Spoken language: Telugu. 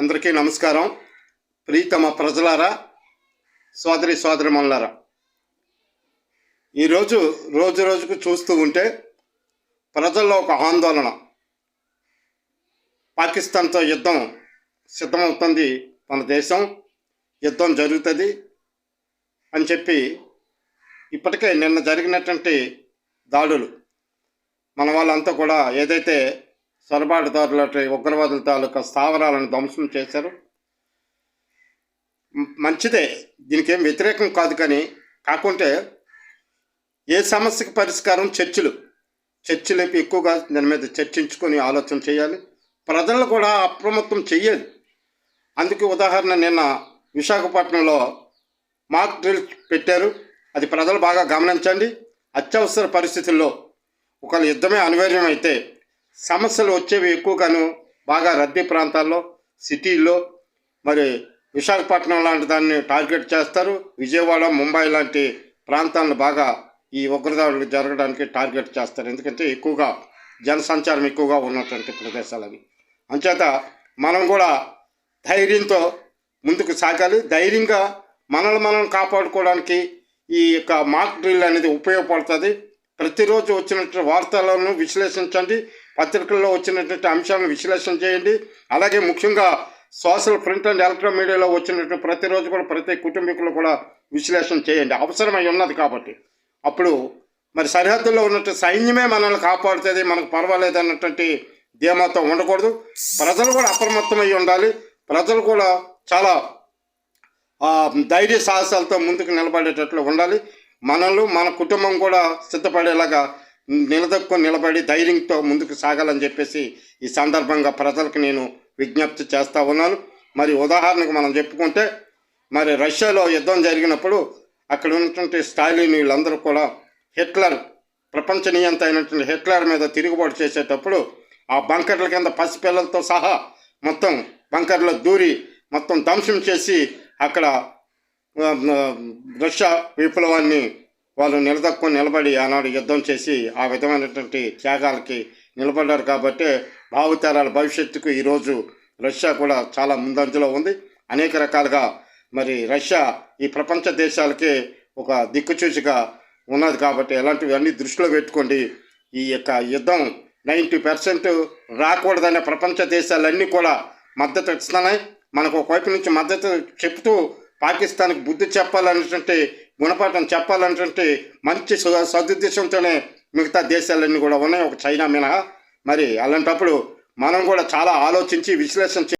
అందరికీ నమస్కారం. ప్రీతమ ప్రజలారా సోదరి సోదరిమణులారా. ఈరోజు రోజు రోజుకు చూస్తూ ఉంటే ప్రజల్లో ఒక ఆందోళన. పాకిస్తాన్తో యుద్ధం సిద్ధమవుతుంది మన దేశం. యుద్ధం జరుగుతుంది అని చెప్పి ఇప్పటికే నిన్న జరిగినటువంటి దాడులు. మన వాళ్ళంతా కూడా ఏదైతే సొరబాటుదారుల ఉగ్రవాదుల తాలూకా స్థావరాలను ధ్వంసం చేశారు. మంచిదే దీనికి ఏం వ్యతిరేకం కాదు కానీ కాకుంటే ఏ సమస్యకి పరిష్కారం చర్చలు. చర్చలు ఎక్కువగా దాని మీద చర్చించుకొని ఆలోచన చేయాలి. ప్రజలను కూడా అప్రమత్తం చెయ్యాలి. అందుకే ఉదాహరణ నిన్న విశాఖపట్నంలో మాక్ డ్రిల్ పెట్టారు. అది ప్రజలు బాగా గమనించండి. అత్యవసర పరిస్థితుల్లో ఒకవేళ యుద్ధమే అనివార్యమైతే సమస్యలు వచ్చేవి ఎక్కువగాను బాగా రద్దీ ప్రాంతాల్లో సిటీల్లో. మరి విశాఖపట్నం లాంటి దాన్ని టార్గెట్ చేస్తారు. విజయవాడ ముంబై లాంటి ప్రాంతాలను బాగా ఈ ఉగ్రదాడులు జరగడానికి టార్గెట్ చేస్తారు. ఎందుకంటే ఎక్కువగా జనసంచారం ఎక్కువగా ఉన్నటువంటి ప్రదేశాలు అవి అంచేత మనం కూడా ధైర్యంతో ముందుకు సాగాలి. ధైర్యంగా మనల్ని మనం కాపాడుకోవడానికి ఈ యొక్క మాక్ డ్రిల్ అనేది ఉపయోగపడుతుంది. ప్రతిరోజు వచ్చినటువంటి వార్తలను విశ్లేషించండి. పత్రికల్లో వచ్చినటువంటి అంశాలను విశ్లేషణ చేయండి. అలాగే ముఖ్యంగా సోషల్ ప్రింట్ అండ్ ఎలక్ట్రానిక్ మీడియాలో వచ్చినటువంటి ప్రతిరోజు కూడా ప్రతి కుటుంబీకులు కూడా విశ్లేషణ చేయండి. అవసరమై ఉన్నది కాబట్టి. అప్పుడు మరి సరిహద్దుల్లో ఉన్నట్టు సైన్యమే మనల్ని కాపాడుతుంది. మనకు పర్వాలేదు అన్నటువంటి ధీమాతో ఉండకూడదు. ప్రజలు కూడా అప్రమత్తమై ఉండాలి. ప్రజలు కూడా చాలా ధైర్య సాహసాలతో ముందుకు నిలబడేటట్లు ఉండాలి. మనల్ని మన కుటుంబం కూడా సిద్ధపడేలాగా నిలదొక్కుని నిలబడి ధైర్యంతో ముందుకు సాగాలని చెప్పేసి ఈ సందర్భంగా ప్రజలకు నేను విజ్ఞప్తి చేస్తూ ఉన్నాను. మరి ఉదాహరణకు మనం చెప్పుకుంటే మరి రష్యాలో యుద్ధం జరిగినప్పుడు అక్కడ ఉన్నటువంటి స్టాలిన్ వీళ్ళందరూ కూడా హిట్లర్ ప్రపంచ నియంత అయినటువంటి హిట్లర్ మీద తిరుగుబాటు చేసేటప్పుడు ఆ బంకర్ల కింద పసిపిల్లలతో సహా మొత్తం బంకర్లో దూరి మొత్తం ధ్వంసం చేసి అక్కడ రష్యా విప్లవాన్ని వాళ్ళు నిలదక్కుని నిలబడి ఆనాడు యుద్ధం చేసి ఆ విధమైనటువంటి త్యాగాలకి నిలబడ్డారు కాబట్టి భావితరాల భవిష్యత్తుకు ఈరోజు రష్యా కూడా చాలా ముందంజలో ఉంది. అనేక రకాలుగా మరి రష్యా ఈ ప్రపంచ దేశాలకి ఒక దిక్కుచూచిగా ఉన్నది కాబట్టి ఇలాంటివన్నీ దృష్టిలో పెట్టుకోండి. ఈ యొక్క యుద్ధం నైంటీ పర్సెంట్ రాకూడదనే ప్రపంచ దేశాలన్నీ కూడా మద్దతు ఇస్తున్నాయి. మనకు ఒకవైపు నుంచి మద్దతు చెప్తూ పాకిస్తాన్కి బుద్ధి చెప్పాలనేటువంటి గుణపాఠం చెప్పాలంటే మంచి సు- సదుద్దేశంతోనే మిగతా దేశాలన్నీ కూడా ఉన్నాయి. ఒక చైనా మినహా. మరి అలాంటప్పుడు మనం కూడా చాలా ఆలోచించి విశ్లేషణ చే-